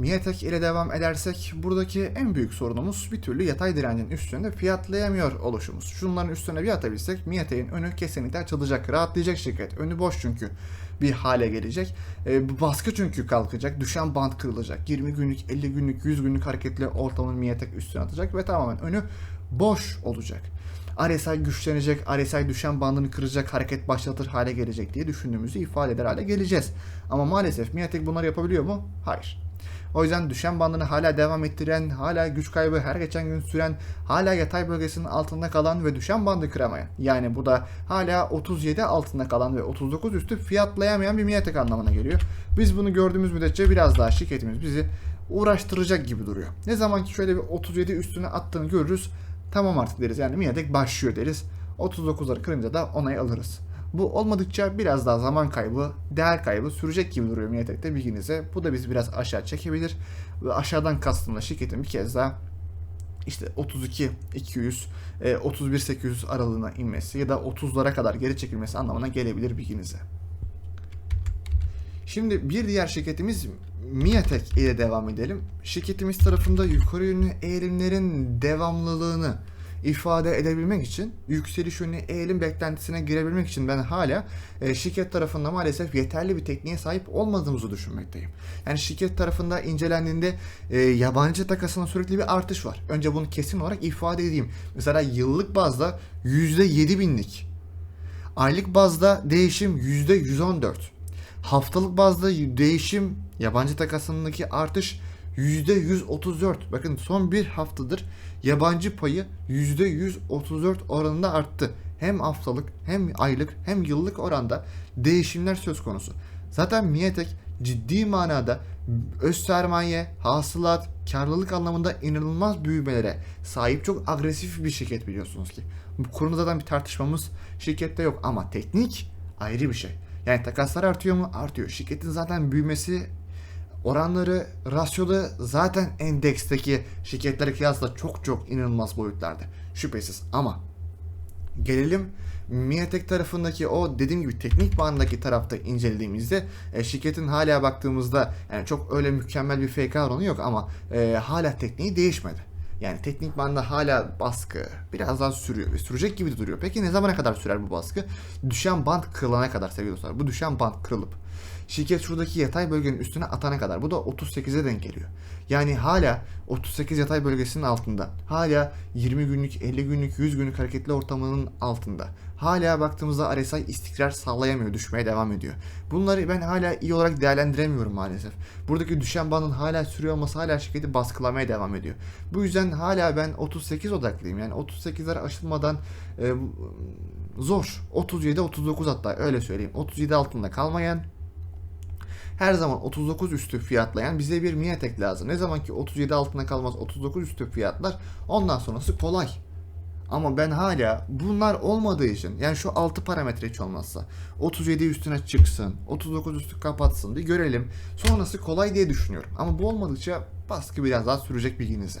Miatek ile devam edersek buradaki en büyük sorunumuz bir türlü yatay direncin üstünde fiyatlayamıyor oluşumuz. Şunların üstüne bir atabilsek Miatek'in önü kesinlikle açılacak. Rahatlayacak şirket. Önü boş çünkü bir hale gelecek. E, baskı çünkü kalkacak. Düşen band kırılacak. 20 günlük, 50 günlük, 100 günlük hareketli ortamın Miatek üstüne atacak ve tamamen önü boş olacak. RSI güçlenecek, RSI düşen bandını kıracak, hareket başlatır hale gelecek diye düşündüğümüzü ifade eder hale geleceğiz. Ama maalesef Miatek bunları yapabiliyor mu? Hayır. O yüzden düşen bandını hala devam ettiren, hala güç kaybı her geçen gün süren, hala yatay bölgesinin altında kalan ve düşen bandı kıramayan. Yani bu da hala 37 altında kalan ve 39 üstü fiyatlayamayan bir miyatek anlamına geliyor. Biz bunu gördüğümüz müddetçe biraz daha şirketimiz bizi uğraştıracak gibi duruyor. Ne zaman ki şöyle bir 37 üstüne attığını görürüz tamam artık deriz yani miyatek başlıyor deriz. 39'ları kırınca da onay alırız. Bu olmadıkça biraz daha zaman kaybı, değer kaybı sürecek gibi duruyor Miatek'te bilginize. Bu da bizi biraz aşağı çekebilir. Ve aşağıdan kastımda şirketin bir kez daha işte 32 200 31 800 aralığına inmesi ya da 30'lara kadar geri çekilmesi anlamına gelebilir bilginize. Şimdi bir diğer şirketimiz Miatek ile devam edelim. Şirketimiz tarafında yukarı yönlü eğilimlerin devamlılığını ifade edebilmek için yükseliş yönlü eğilim beklentisine girebilmek için ben hala e, şirket tarafında maalesef yeterli bir tekniğe sahip olmadığımızı düşünmekteyim. Yani şirket tarafında incelendiğinde e, yabancı takasında sürekli bir artış var. Önce bunu kesin olarak ifade edeyim. Mesela yıllık bazda %7 binlik. Aylık bazda değişim %114. Haftalık bazda değişim yabancı takasındaki artış %134. Bakın son bir haftadır yabancı payı %134 oranında arttı. Hem haftalık hem aylık hem yıllık oranda değişimler söz konusu. Zaten Miatek ciddi manada öz sermaye, hasılat, karlılık anlamında inanılmaz büyümelere sahip çok agresif bir şirket biliyorsunuz ki. Bu konuda zaten bir tartışmamız şirkette yok ama teknik ayrı bir şey. Yani takaslar artıyor mu? Artıyor. Şirketin zaten büyümesi oranları rasyoda zaten endeksteki şirketlere kıyasla çok çok inanılmaz boyutlarda. Şüphesiz ama gelelim Miatek tarafındaki o dediğim gibi teknik bandaki tarafta incelediğimizde e, şirketin hala baktığımızda yani çok öyle mükemmel bir FK oranı yok ama e, hala tekniği değişmedi. Yani teknik banda hala baskı biraz daha sürüyor sürecek gibi duruyor. Peki ne zamana kadar sürer bu baskı? Düşen band kırılana kadar sevgili dostlar. Bu düşen band kırılıp şirket şuradaki yatay bölgenin üstüne atana kadar. Bu da 38'e denk geliyor. Yani hala 38 yatay bölgesinin altında. Hala 20 günlük, 50 günlük, 100 günlük hareketli ortamının altında. Hala baktığımızda RSI istikrar sağlayamıyor, düşmeye devam ediyor. Bunları ben hala iyi olarak değerlendiremiyorum maalesef. Buradaki düşen bandın hala sürüyor olması hala şirketi baskılamaya devam ediyor. Bu yüzden hala ben 38 odaklıyım. Yani 38'ler aşılmadan e, zor. 37-39 hatta öyle söyleyeyim. 37 altında kalmayan her zaman 39 üstü fiyatlayan bize bir miyatek lazım. Ne zaman ki 37 altında kalmaz 39 üstü fiyatlar ondan sonrası kolay. Ama ben hala bunlar olmadığı için yani şu 6 parametre hiç olmazsa 37 üstüne çıksın 39 üstü kapatsın bir görelim sonrası kolay diye düşünüyorum. Ama bu olmadıkça baskı biraz daha sürecek bilginize.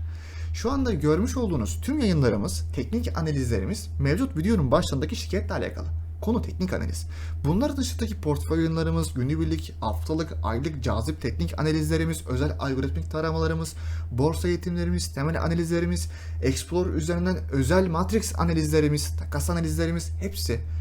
Şu anda görmüş olduğunuz tüm yayınlarımız, teknik analizlerimiz mevcut videonun başlarındaki şirketle alakalı. Konu teknik analiz. Bunlar dışındaki portföy yayınlarımız, günübirlik, haftalık, aylık cazip teknik analizlerimiz, özel algoritmik taramalarımız, borsa eğitimlerimiz, temel analizlerimiz, Explorer üzerinden özel matrix analizlerimiz, takas analizlerimiz hepsi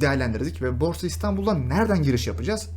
değerlendirdik ve Borsa İstanbul'da nereden giriş yapacağız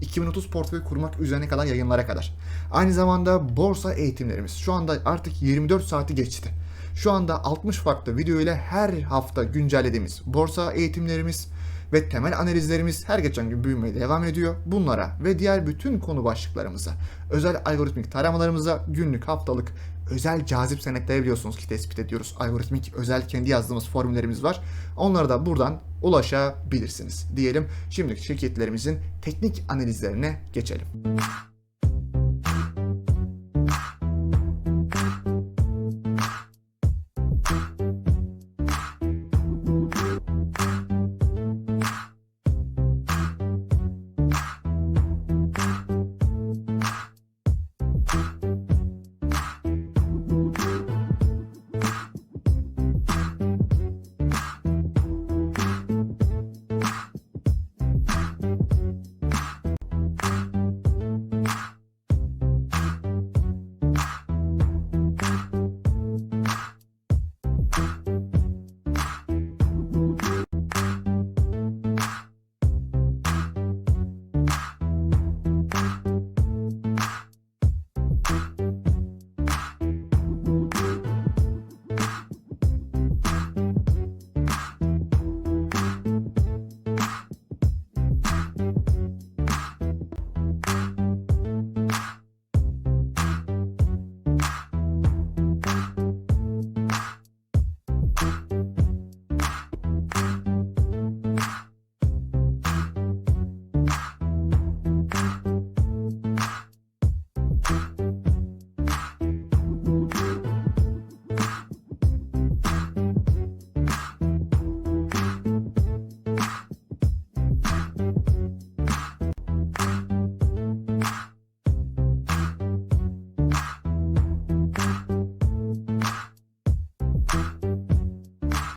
2030 portföy kurmak üzerine kadar yayınlara kadar. Aynı zamanda borsa eğitimlerimiz şu anda artık 24 saati geçti. Şu anda 60 farklı video ile her hafta güncellediğimiz borsa eğitimlerimiz ve temel analizlerimiz her geçen gün büyümeye devam ediyor. Bunlara ve diğer bütün konu başlıklarımıza, özel algoritmik taramalarımıza günlük, haftalık, özel cazip senetleri biliyorsunuz ki tespit ediyoruz. Algoritmik özel kendi yazdığımız formüllerimiz var. Onlara da buradan ulaşabilirsiniz diyelim. Şimdi şirketlerimizin teknik analizlerine geçelim.